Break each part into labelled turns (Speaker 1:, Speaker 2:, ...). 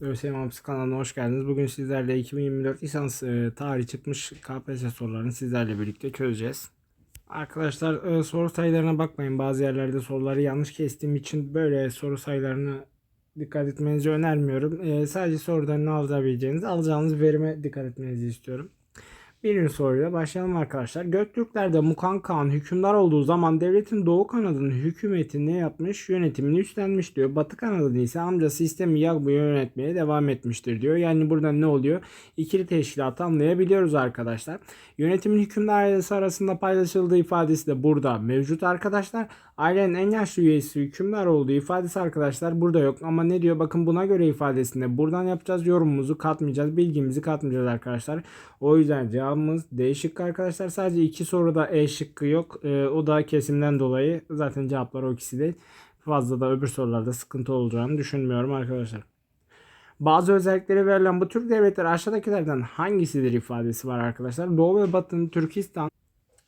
Speaker 1: ÖSYM Hapsi kanalına hoş geldiniz. Bugün sizlerle 2024 lisans e, tarihi çıkmış KPSS sorularını sizlerle birlikte çözeceğiz. Arkadaşlar e, soru sayılarına bakmayın. Bazı yerlerde soruları yanlış kestiğim için böyle soru sayılarını dikkat etmenizi önermiyorum. E, sadece sorudan ne alabileceğiniz, alacağınız verime dikkat etmenizi istiyorum. Birinci soruyla başlayalım arkadaşlar. Göktürklerde Mukan Kağan hükümdar olduğu zaman devletin Doğu kanadının hükümeti ne yapmış? Yönetimini üstlenmiş diyor. Batı kanadının ise amcası sistemi Yagbu yönetmeye devam etmiştir diyor. Yani buradan ne oluyor? İkili teşkilatı anlayabiliyoruz arkadaşlar. Yönetimin hükümdar ailesi arasında paylaşıldığı ifadesi de burada mevcut arkadaşlar. Ailenin en yaşlı üyesi hükümdar olduğu ifadesi arkadaşlar burada yok. Ama ne diyor? Bakın buna göre ifadesinde buradan yapacağız yorumumuzu katmayacağız. Bilgimizi katmayacağız arkadaşlar. O yüzden cevabımız D şıkkı arkadaşlar. Sadece iki soruda E şıkkı yok. Ee, o da kesimden dolayı zaten cevaplar o ikisi değil. Fazla da öbür sorularda sıkıntı olacağını düşünmüyorum arkadaşlar. Bazı özellikleri verilen bu Türk devletleri aşağıdakilerden hangisidir ifadesi var arkadaşlar. Doğu ve Batı'nın Türkistan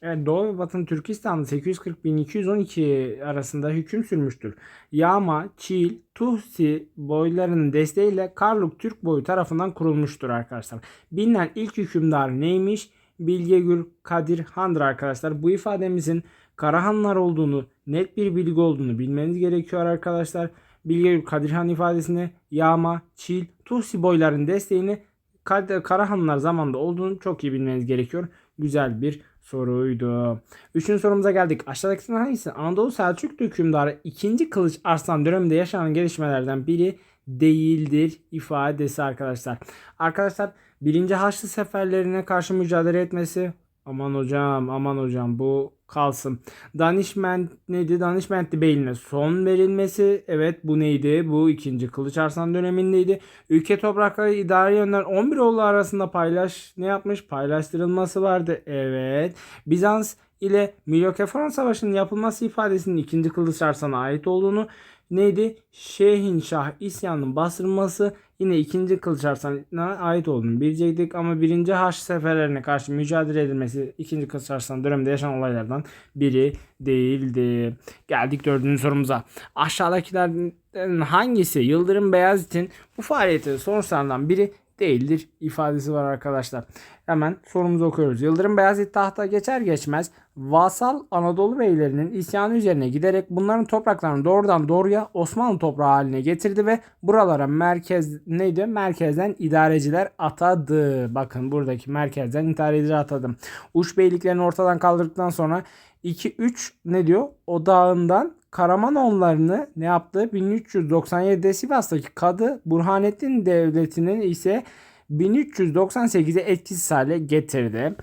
Speaker 1: Evet, Doğu ve Batı'nın Türkistan'da 840-1212 arasında hüküm sürmüştür. Yağma, Çiğil, Tuhsi boylarının desteğiyle Karluk Türk boyu tarafından kurulmuştur arkadaşlar. Bilinen ilk hükümdar neymiş? Bilgegül Kadir Han'dır arkadaşlar. Bu ifademizin Karahanlar olduğunu, net bir bilgi olduğunu bilmeniz gerekiyor arkadaşlar. Bilgegül Kadir Han ifadesini Yağma, Çiğil, Tuhsi boyların desteğini Karahanlar zamanında olduğunu çok iyi bilmeniz gerekiyor. Güzel bir soruydu. Üçüncü sorumuza geldik. Aşağıdakilerden hangisi Anadolu Selçuklu hükümdarı 2. Kılıç Arslan döneminde yaşanan gelişmelerden biri değildir ifadesi arkadaşlar. Arkadaşlar birinci Haçlı seferlerine karşı mücadele etmesi aman hocam aman hocam bu kalsın. Danişment neydi? Danişmentli beyliğine son verilmesi. Evet bu neydi? Bu ikinci Kılıç Arslan dönemindeydi. Ülke toprakları idari yönden 11 oğlu arasında paylaş ne yapmış? Paylaştırılması vardı. Evet. Bizans ile Milokefron Savaşı'nın yapılması ifadesinin ikinci Kılıç Arslan'a ait olduğunu neydi? Şehinşah isyanının bastırılması yine ikinci Kılıç Arslan'a ait olduğunu bilecektik ama birinci Haç seferlerine karşı mücadele edilmesi ikinci Kılıç Arslan döneminde yaşanan olaylardan biri değildi. Geldik dördüncü sorumuza. Aşağıdakilerden hangisi Yıldırım Beyazıt'ın bu faaliyeti sonuçlarından biri değildir ifadesi var arkadaşlar. Hemen sorumuzu okuyoruz. Yıldırım Beyazıt tahta geçer geçmez vasal Anadolu beylerinin isyanı üzerine giderek bunların topraklarını doğrudan doğruya Osmanlı toprağı haline getirdi ve buralara merkez neydi? Merkezden idareciler atadı. Bakın buradaki merkezden idareciler atadım. Uç beyliklerini ortadan kaldırdıktan sonra 2-3 ne diyor? Odağından Karamanoğullarını ne yaptı? 1397'de Sivas'taki Kadı Burhanettin Devleti'nin ise 1398'e etkisiz hale getirdi.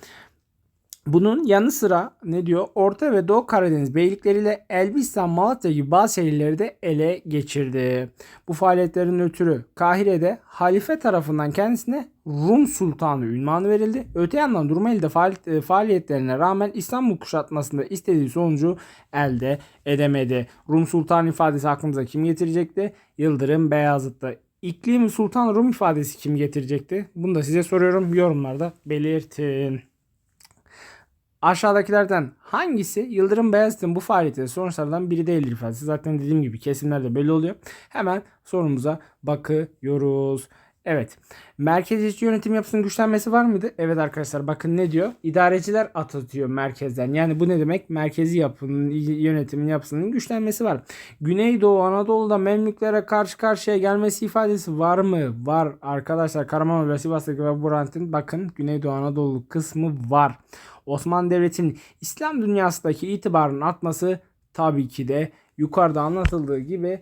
Speaker 1: Bunun yanı sıra ne diyor? Orta ve Doğu Karadeniz beylikleriyle Elbistan, Malatya gibi bazı şehirleri de ele geçirdi. Bu faaliyetlerin ötürü Kahire'de halife tarafından kendisine Rum Sultanı ünvanı verildi. Öte yandan Rumeli'de faal- faaliyetlerine rağmen İstanbul kuşatmasında istediği sonucu elde edemedi. Rum Sultan ifadesi aklımıza kim getirecekti? Yıldırım Beyazıt'ta. İklim Sultan Rum ifadesi kim getirecekti? Bunu da size soruyorum. Yorumlarda belirtin. Aşağıdakilerden hangisi Yıldırım Beyazıt'ın bu faaliyeti sonuçlardan biri değildir ifadesi. Zaten dediğim gibi kesimlerde belli oluyor. Hemen sorumuza bakıyoruz. Evet. Merkezci yönetim yapısının güçlenmesi var mıydı? Evet arkadaşlar bakın ne diyor? İdareciler atatıyor merkezden. Yani bu ne demek? Merkezi yapının yönetimin yapısının güçlenmesi var. Güneydoğu Anadolu'da Memlüklere karşı karşıya gelmesi ifadesi var mı? Var arkadaşlar. Karamanlı ve Sivas'taki ve Burant'ın bakın Güneydoğu Anadolu kısmı var. Osmanlı Devleti'nin İslam dünyasındaki itibarının artması tabii ki de yukarıda anlatıldığı gibi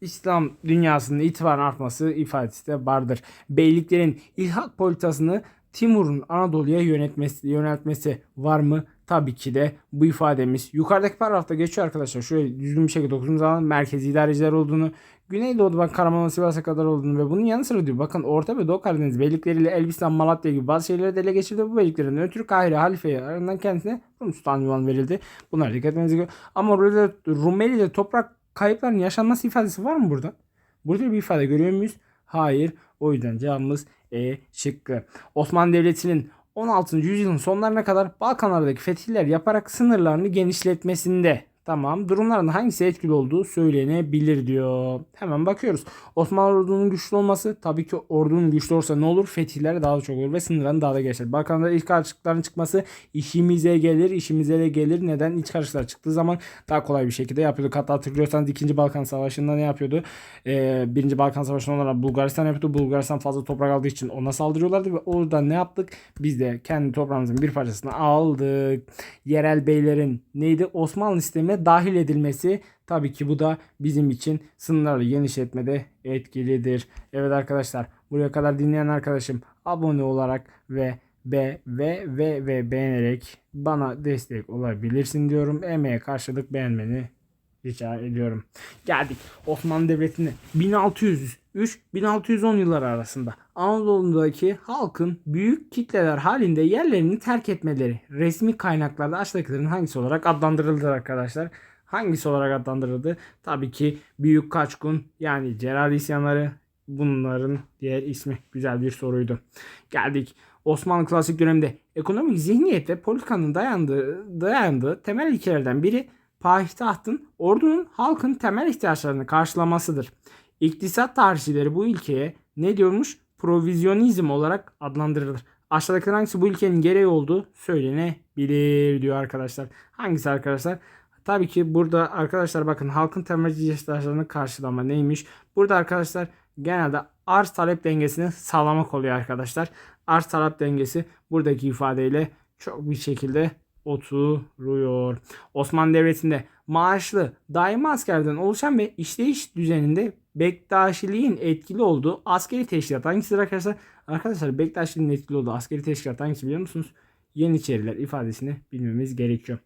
Speaker 1: İslam dünyasının itibarın artması ifadesi de vardır. Beyliklerin ilhak politikasını Timur'un Anadolu'ya yönetmesi, yöneltmesi var mı? Tabii ki de bu ifademiz yukarıdaki paragrafta geçiyor arkadaşlar. Şöyle düzgün bir şekilde okuduğumuz zaman merkezi idareciler olduğunu, Güneydoğu'da Karaman'a Sivas'a kadar olduğunu ve bunun yanı sıra diyor bakın Orta ve Doğu Karadeniz beylikleriyle Elbistan, Malatya gibi bazı şeyleri de ele geçirdi. Bu beyliklerin ötürü Kahire Halife'ye ardından kendisine Rum Sultan ünvanı verildi. Bunlar dikkat etmeniz gerekiyor. Ama Rumeli'de toprak kayıpların yaşanması ifadesi var mı burada? Burada bir ifade görüyor muyuz? Hayır. O yüzden cevabımız E şıkkı. Osmanlı Devleti'nin 16. yüzyılın sonlarına kadar Balkanlardaki fetihler yaparak sınırlarını genişletmesinde Tamam. Durumların hangisi etkili olduğu söylenebilir diyor. Hemen bakıyoruz. Osmanlı ordunun güçlü olması tabii ki ordunun güçlü olursa ne olur? Fetihler daha da çok olur ve sınırların daha da geçer. Balkanlarda ilk karışıklıkların çıkması işimize gelir, işimize de gelir. Neden? İç karışıklar çıktığı zaman daha kolay bir şekilde yapıyorduk. Hatta hatırlıyorsanız 2. Balkan Savaşı'nda ne yapıyordu? Ee, 1. Balkan Savaşı'nda onlara Bulgaristan yapıyordu. Bulgaristan fazla toprak aldığı için ona saldırıyorlardı ve orada ne yaptık? Biz de kendi toprağımızın bir parçasını aldık. Yerel beylerin neydi? Osmanlı sistemine dahil edilmesi tabii ki bu da bizim için sınırları genişletmede etkilidir. Evet arkadaşlar buraya kadar dinleyen arkadaşım abone olarak ve ve ve ve ve beğenerek bana destek olabilirsin diyorum. Emeğe karşılık beğenmeni rica ediyorum. Geldik Osmanlı Devleti'ne 1603-1610 yılları arasında Anadolu'daki halkın büyük kitleler halinde yerlerini terk etmeleri resmi kaynaklarda aşağıdakilerin hangisi olarak adlandırıldı arkadaşlar? Hangisi olarak adlandırıldı? Tabii ki Büyük Kaçkun yani Celal isyanları bunların diğer ismi. Güzel bir soruydu. Geldik Osmanlı klasik döneminde ekonomik zihniyet ve politikanın dayandığı, dayandığı temel ilkelerden biri payitahtın ordunun halkın temel ihtiyaçlarını karşılamasıdır. İktisat tarihçileri bu ilkeye ne diyormuş? Provizyonizm olarak adlandırılır. Aşağıdakilerin hangisi bu ilkenin gereği olduğu söylenebilir diyor arkadaşlar. Hangisi arkadaşlar? Tabii ki burada arkadaşlar bakın halkın temel ihtiyaçlarını karşılama neymiş? Burada arkadaşlar genelde arz talep dengesini sağlamak oluyor arkadaşlar. Arz talep dengesi buradaki ifadeyle çok bir şekilde oturuyor. Osmanlı Devleti'nde maaşlı daima askerden oluşan ve işleyiş düzeninde Bektaşiliğin etkili olduğu askeri teşkilat hangisidir arkadaşlar? Arkadaşlar Bektaşiliğin etkili olduğu askeri teşkilat hangisi biliyor musunuz? Yeniçeriler ifadesini bilmemiz gerekiyor.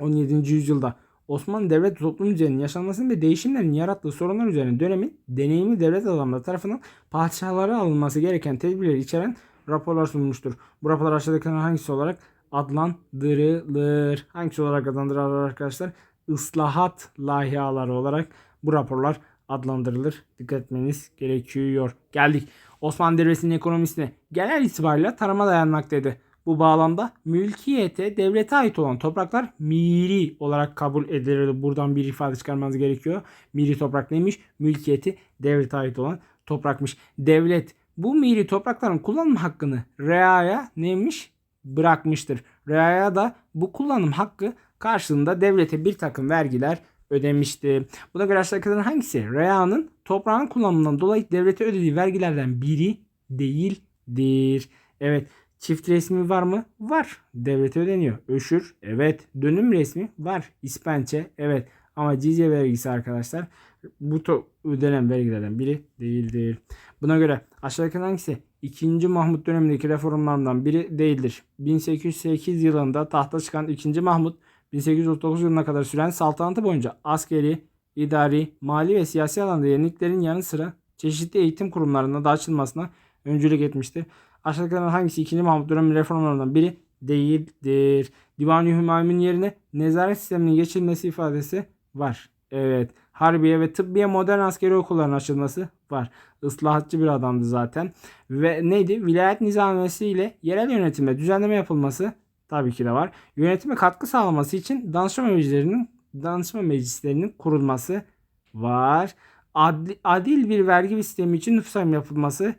Speaker 1: 17. yüzyılda Osmanlı devlet toplum üzerinin yaşanmasının ve değişimlerin yarattığı sorunlar üzerine dönemin deneyimli devlet adamları tarafından padişahlara alınması gereken tedbirleri içeren raporlar sunmuştur. Bu raporlar aşağıdakilerden hangisi olarak adlandırılır? Hangisi olarak adlandırılır arkadaşlar? Islahat lahiyaları olarak bu raporlar adlandırılır. Dikkat etmeniz gerekiyor. Geldik. Osmanlı Devleti'nin ekonomisine genel itibariyle tarıma dayanmaktaydı. Bu bağlamda mülkiyete devlete ait olan topraklar miri olarak kabul edilirdi. Buradan bir ifade çıkarmanız gerekiyor. Miri toprak neymiş? Mülkiyeti devlete ait olan toprakmış. Devlet bu miri toprakların kullanım hakkını reaya neymiş? Bırakmıştır. Reaya da bu kullanım hakkı karşılığında devlete bir takım vergiler ödemişti. Buna göre aşağıdakilerin hangisi? Rea'nın toprağın kullanımından dolayı devlete ödediği vergilerden biri değildir. Evet. Çift resmi var mı? Var. Devlete ödeniyor. Öşür. Evet. Dönüm resmi var. İspençe. Evet. Ama cizye vergisi arkadaşlar bu to- ödenen vergilerden biri değildir. Buna göre aşağıdaki hangisi 2. Mahmut dönemindeki reformlardan biri değildir. 1808 yılında tahta çıkan 2. Mahmut 1839 yılına kadar süren saltanatı boyunca askeri, idari, mali ve siyasi alanda yeniliklerin yanı sıra çeşitli eğitim kurumlarında da açılmasına öncülük etmiştir. Aşağıdakilerden hangisi 2. Mahmut dönemi reformlarından biri değildir? Divan-ı Hümayun'un yerine nezaret sisteminin geçilmesi ifadesi var. Evet. Harbiye ve tıbbiye modern askeri okulların açılması var. Islahatçı bir adamdı zaten. Ve neydi? Vilayet nizamesi ile yerel yönetime düzenleme yapılması tabii ki de var. Yönetime katkı sağlaması için danışma meclislerinin danışma meclislerinin kurulması var. Adli, adil bir vergi sistemi için nüfus yapılması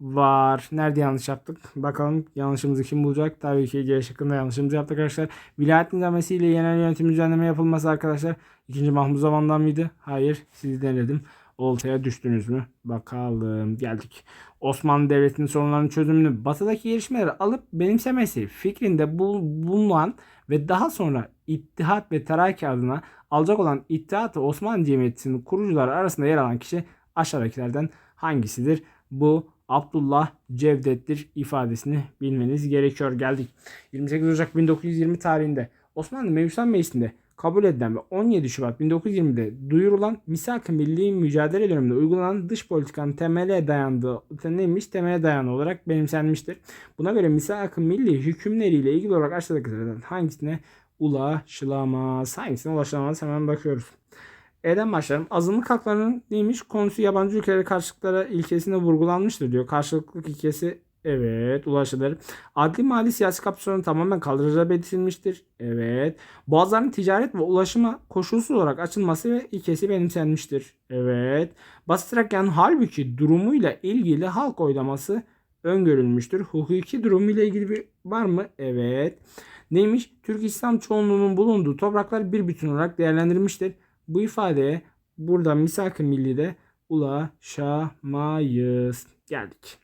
Speaker 1: var. Nerede yanlış yaptık? Bakalım yanlışımızı kim bulacak? Tabii ki C şıkkında yanlışımızı yaptık arkadaşlar. Vilayet nizamesi ile yerel yönetim düzenleme yapılması arkadaşlar. 2. Mahmut zamandan mıydı? Hayır. Siz denedim. Oltaya düştünüz mü? Bakalım. Geldik. Osmanlı Devleti'nin sorunlarının çözümünü batıdaki gelişmeleri alıp benimsemesi fikrinde bul- bulunan ve daha sonra İttihat ve Terakki adına alacak olan İttihat-ı Osmanlı Cemiyeti'nin kurucuları arasında yer alan kişi aşağıdakilerden hangisidir? Bu Abdullah Cevdet'tir ifadesini bilmeniz gerekiyor. Geldik. 28 Ocak 1920 tarihinde Osmanlı Mevzuat Meclisi'nde kabul edilen ve 17 Şubat 1920'de duyurulan Misak-ı Milli mücadele döneminde uygulanan dış politikanın temele dayandığı neymiş? Temele dayanı olarak benimsenmiştir. Buna göre Misak-ı Milli hükümleriyle ilgili olarak aşağıdakilerden hangisine ulaşılamaz? Hangisine ulaşılamaz? Hemen bakıyoruz. E'den başlayalım. Azınlık haklarının neymiş? Konusu yabancı ülkelere karşılıklara ilkesinde vurgulanmıştır diyor. Karşılıklık ilkesi Evet ulaşılır. Adli mali siyasi kapsamının tamamen kaldıracağı belirtilmiştir. Evet. Boğazların ticaret ve ulaşıma koşulsuz olarak açılması ve ilkesi benimsenmiştir. Evet. Basit Trakya'nın halbuki durumuyla ilgili halk oylaması öngörülmüştür. Hukuki durumuyla ilgili bir var mı? Evet. Neymiş? Türk İslam çoğunluğunun bulunduğu topraklar bir bütün olarak değerlendirilmiştir. Bu ifadeye burada misak-ı millide ulaşamayız. Geldik.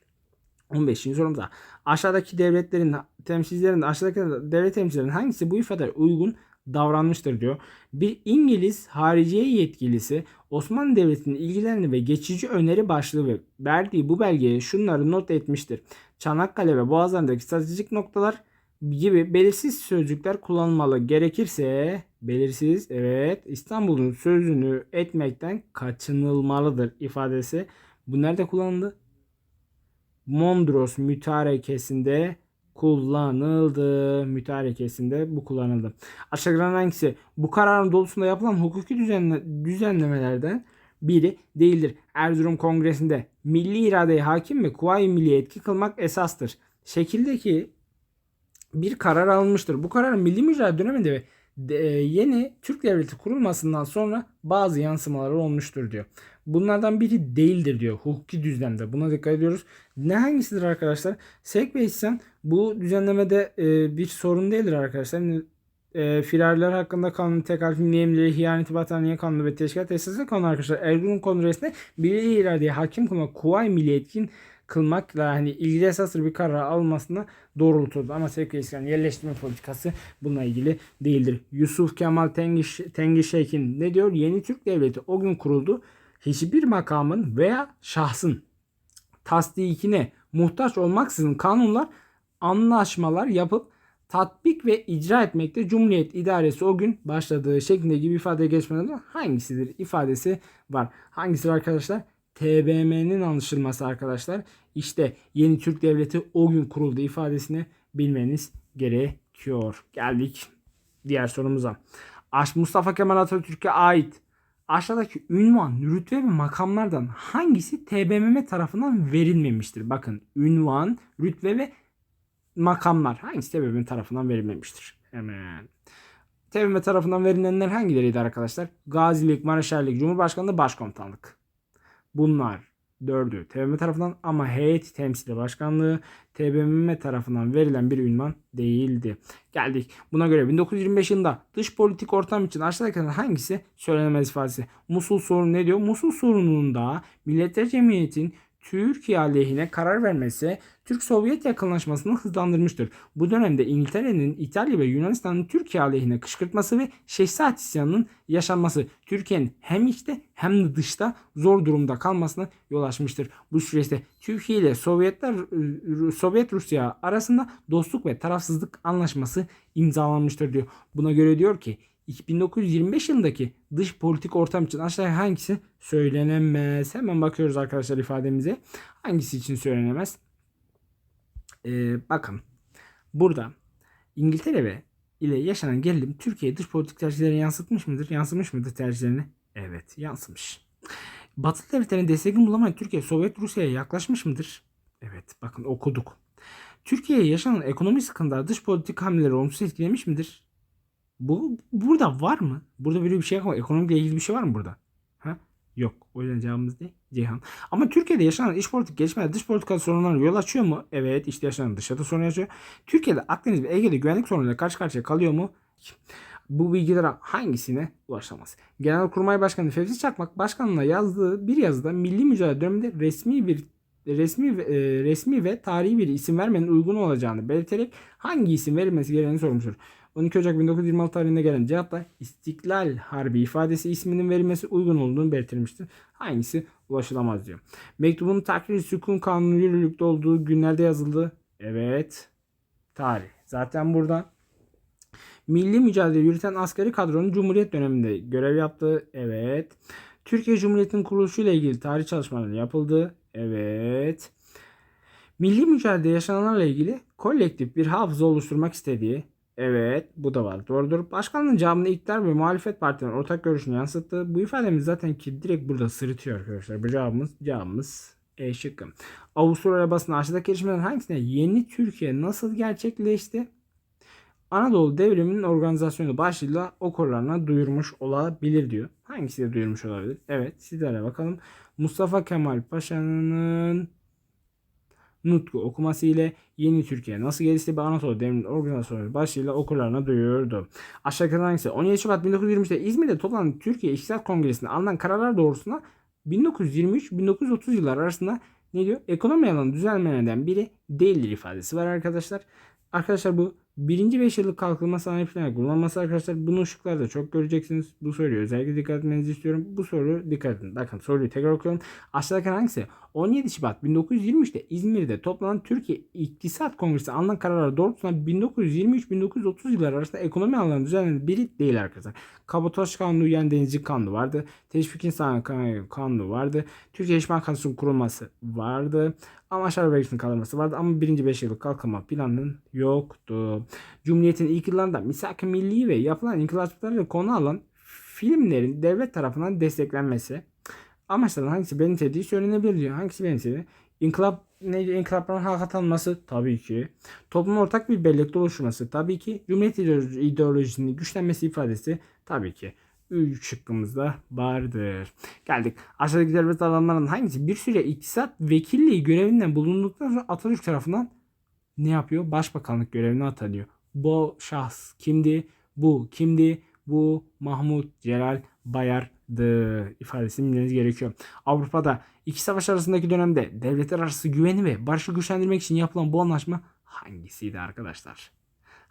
Speaker 1: 15. sorumuza. Aşağıdaki devletlerin temsilcilerin aşağıdaki devlet temsilcilerin hangisi bu ifadeye uygun davranmıştır diyor. Bir İngiliz hariciye yetkilisi Osmanlı Devleti'nin ilgilerini ve geçici öneri başlığı ve verdiği bu belgeye şunları not etmiştir. Çanakkale ve Boğazları'ndaki stratejik noktalar gibi belirsiz sözcükler kullanılmalı. Gerekirse belirsiz evet İstanbul'un sözünü etmekten kaçınılmalıdır ifadesi. Bu nerede kullanıldı? Mondros mütarekesinde kullanıldı. Mütarekesinde bu kullanıldı. Aşağıdan hangisi bu kararın dolusunda yapılan hukuki düzenle, düzenlemelerden biri değildir. Erzurum Kongresi'nde milli iradeye hakim ve kuvayi milli etki kılmak esastır. Şekildeki bir karar alınmıştır. Bu kararın milli mücadele döneminde ve de- yeni Türk Devleti kurulmasından sonra bazı yansımaları olmuştur diyor. Bunlardan biri değildir diyor hukuki düzlemde. Buna dikkat ediyoruz. Ne hangisidir arkadaşlar? Sevk ve isyan bu düzenlemede e, bir sorun değildir arkadaşlar. E, firarlar hakkında kanun, tekalif, niyemleri, hiyaneti, battaniye kanunu ve teşkilat esası kanunu arkadaşlar. Erzurum Kongresi'nde milli iradeye hakim kılmak, kuvay milli kılmakla hani ilgili esaslı bir karar almasına doğrulturdu. Ama sevk ve isyan yerleştirme politikası bununla ilgili değildir. Yusuf Kemal Tengiş, Tengiş Şeyh'in ne diyor? Yeni Türk Devleti o gün kuruldu. Hiçbir makamın veya şahsın tasdikine muhtaç olmaksızın kanunlar, anlaşmalar yapıp tatbik ve icra etmekte Cumhuriyet İdaresi o gün başladığı şeklinde gibi ifade geçmeden hangisidir ifadesi var. Hangisi var arkadaşlar? TBMM'nin anlaşılması arkadaşlar. İşte yeni Türk Devleti o gün kuruldu ifadesini bilmeniz gerekiyor. Geldik diğer sorumuza. Aş Mustafa Kemal Atatürk'e ait aşağıdaki ünvan, rütbe ve makamlardan hangisi TBMM tarafından verilmemiştir? Bakın ünvan, rütbe ve makamlar hangisi TBMM tarafından verilmemiştir? Hemen. TBMM tarafından verilenler hangileriydi arkadaşlar? Gazilik, Mareşallik, Cumhurbaşkanlığı, Başkomutanlık. Bunlar dördü TBMM tarafından ama heyet temsili başkanlığı TBMM tarafından verilen bir ünvan değildi. Geldik. Buna göre 1925 yılında dış politik ortam için aşağıdakilerden hangisi söylenemez ifadesi? Musul sorunu ne diyor? Musul sorununda Milletler Cemiyeti'nin Türkiye aleyhine karar vermesi Türk-Sovyet yakınlaşmasını hızlandırmıştır. Bu dönemde İngiltere'nin İtalya ve Yunanistan'ın Türkiye aleyhine kışkırtması ve Şehzat isyanının yaşanması Türkiye'nin hem içte hem de dışta zor durumda kalmasına yol açmıştır. Bu süreçte Türkiye ile Sovyetler Sovyet Rusya arasında dostluk ve tarafsızlık anlaşması imzalanmıştır diyor. Buna göre diyor ki 1925 yılındaki dış politik ortam için aşağıya hangisi söylenemez? Hemen bakıyoruz arkadaşlar ifademize. Hangisi için söylenemez? Ee, bakın burada İngiltere ve ile yaşanan gerilim Türkiye dış politik tercihlerine yansıtmış mıdır? Yansımış mıdır tercihlerini? Evet yansımış. Batı devletlerinin destekini bulamayan Türkiye Sovyet Rusya'ya yaklaşmış mıdır? Evet bakın okuduk. Türkiye'ye yaşanan ekonomi sıkıntılar dış politik hamleleri olumsuz etkilemiş midir? Bu burada var mı? Burada böyle bir şey yok. Ekonomikle ilgili bir şey var mı burada? Ha? Yok. O yüzden cevabımız ne? Ceyhan. Ama Türkiye'de yaşanan iç politik gelişmeler dış politika sorunlarına yol açıyor mu? Evet. işte yaşanan dışarıda sorun yaşıyor. Türkiye'de Akdeniz ve Ege'de güvenlik sorunlarıyla karşı karşıya kalıyor mu? Bu bilgilere hangisine ulaşamaz? Genelkurmay Başkanı Fevzi Çakmak başkanına yazdığı bir yazıda milli mücadele döneminde resmi bir resmi e, resmi ve tarihi bir isim vermenin uygun olacağını belirterek hangi isim verilmesi gereğini sormuştur. 12 Ocak 1926 tarihinde gelen cevapta İstiklal Harbi ifadesi isminin verilmesi uygun olduğunu belirtilmiştir. Hangisi ulaşılamaz diyor. Mektubun takrir sükun kanunu yürürlükte olduğu günlerde yazıldı. Evet. Tarih. Zaten burada. Milli mücadele yürüten askeri kadronun Cumhuriyet döneminde görev yaptığı. Evet. Türkiye Cumhuriyeti'nin kuruluşu ile ilgili tarih çalışmaları yapıldı. Evet. Milli mücadele yaşananlarla ilgili kolektif bir hafıza oluşturmak istediği. Evet bu da var. Doğrudur. Başkanlığın cevabında iktidar ve muhalefet partilerin ortak görüşünü yansıttı. Bu ifademiz zaten ki direkt burada sırıtıyor arkadaşlar. Bu cevabımız cevabımız E şıkkı. Avustralya basını aşağıdaki gelişmelerin hangisine yeni Türkiye nasıl gerçekleşti? Anadolu Devriminin organizasyonu başlığıyla okurlarına duyurmuş olabilir diyor. Hangisi de duyurmuş olabilir? Evet sizlere bakalım. Mustafa Kemal Paşa'nın Nutku okuması ile Yeni Türkiye nasıl gelişti ve Anadolu Devriminin organizasyonu başlığıyla okurlarına duyurdu. Aşağıdakilerden hangisi? 17 Şubat 1923'te İzmir'de toplanan Türkiye İktisat Kongresi'nde alınan kararlar doğrultusunda 1923-1930 yılları arasında ne diyor? Ekonomi alanı düzenlemelerden biri değildir ifadesi var arkadaşlar. Arkadaşlar bu birinci 5 yıllık kalkınma sanayi planı kullanması arkadaşlar. Bunu ışıklarda çok göreceksiniz. Bu soruyu özellikle dikkat etmenizi istiyorum. Bu soru dikkat edin. Bakın soruyu tekrar okuyorum. Aşağıdaki hangisi? 17 Şubat 1923'te İzmir'de toplanan Türkiye İktisat Kongresi alınan kararlar doğrultusunda 1923-1930 yılları arasında ekonomi alanı düzenlenen biri değil arkadaşlar. Kabotaj Kanunu, yani denizci kanunu vardı. Teşvik insan kanunu vardı. Türkiye İş Bankası'nın kurulması vardı. Amaçlar vergisinin kaldırması vardı ama birinci 5 yıllık kalkınma planının yoktu. Cumhuriyet'in ilk yıllarında misak-ı milli ve yapılan inkılapları konu alan filmlerin devlet tarafından desteklenmesi amaçların hangisi benimsediği söylenebilir diyor. Hangisi benimsedi? İnkılap neydi? İnkılapların halka tanınması tabii ki. Toplumun ortak bir bellekte oluşması tabii ki. Cumhuriyet ideoloji- ideolojisinin güçlenmesi ifadesi tabii ki. Üç şıkkımızda vardır. Geldik. Aşağıdaki devlet adamlarının hangisi bir süre iktisat vekilliği görevinden bulunduktan sonra Atatürk tarafından ne yapıyor? Başbakanlık görevine atanıyor. Bu şahs kimdi? Bu kimdi? Bu Mahmut Celal Bayar'dı ifadesini bilmeniz gerekiyor. Avrupa'da iki savaş arasındaki dönemde devletler arası güveni ve barışı güçlendirmek için yapılan bu anlaşma hangisiydi arkadaşlar?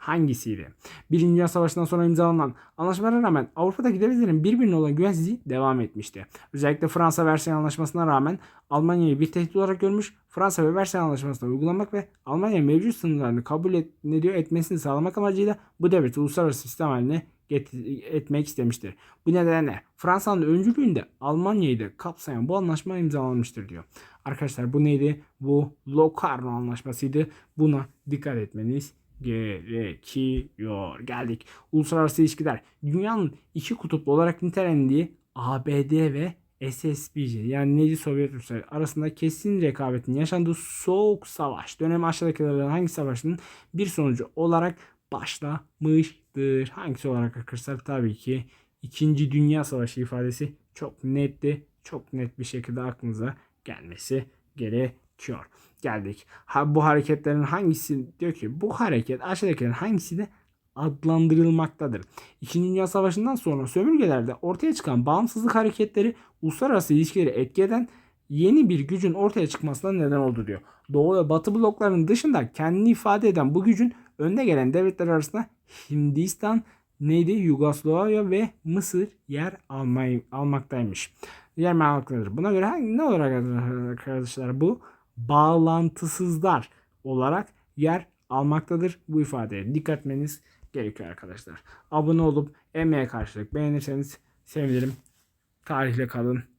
Speaker 1: Hangisiydi? Birinci Dünya Savaşı'ndan sonra imzalanan anlaşmalara rağmen Avrupa'daki devletlerin birbirine olan güvensizliği devam etmişti. Özellikle Fransa Versay Anlaşması'na rağmen Almanya'yı bir tehdit olarak görmüş, Fransa ve Versay Anlaşması'nı uygulamak ve Almanya mevcut sınırlarını kabul et, ne diyor, etmesini sağlamak amacıyla bu devleti uluslararası sistem haline etmek istemiştir. Bu nedenle Fransa'nın öncülüğünde Almanya'yı da kapsayan bu anlaşma imzalanmıştır diyor. Arkadaşlar bu neydi? Bu Locarno Anlaşması'ydı. Buna dikkat etmeniz gerekiyor. Geldik. Uluslararası ilişkiler. Dünyanın iki kutuplu olarak nitelendiği ABD ve SSBC yani neydi Sovyet Rusya arasında kesin rekabetin yaşandığı soğuk savaş dönemi aşağıdakilerden hangi savaşın bir sonucu olarak başlamıştır? Hangisi olarak arkadaşlar? Tabii ki İkinci Dünya Savaşı ifadesi çok netti. Çok net bir şekilde aklınıza gelmesi gerekiyor. Geldik. Ha, bu hareketlerin hangisi diyor ki bu hareket aşağıdakilerin hangisi de adlandırılmaktadır. İkinci Dünya Savaşı'ndan sonra sömürgelerde ortaya çıkan bağımsızlık hareketleri uluslararası ilişkileri etki eden yeni bir gücün ortaya çıkmasına neden oldu diyor. Doğu ve Batı bloklarının dışında kendini ifade eden bu gücün önde gelen devletler arasında Hindistan, neydi? Yugoslavya ve Mısır yer almay almaktaymış. Yer almaktadır. Buna göre hangi, ne olarak arkadaşlar bu? Bağlantısızlar olarak yer almaktadır bu ifadeye. Dikkat etmeniz gerekiyor arkadaşlar. Abone olup emeğe karşılık beğenirseniz sevinirim. Tarihle kalın.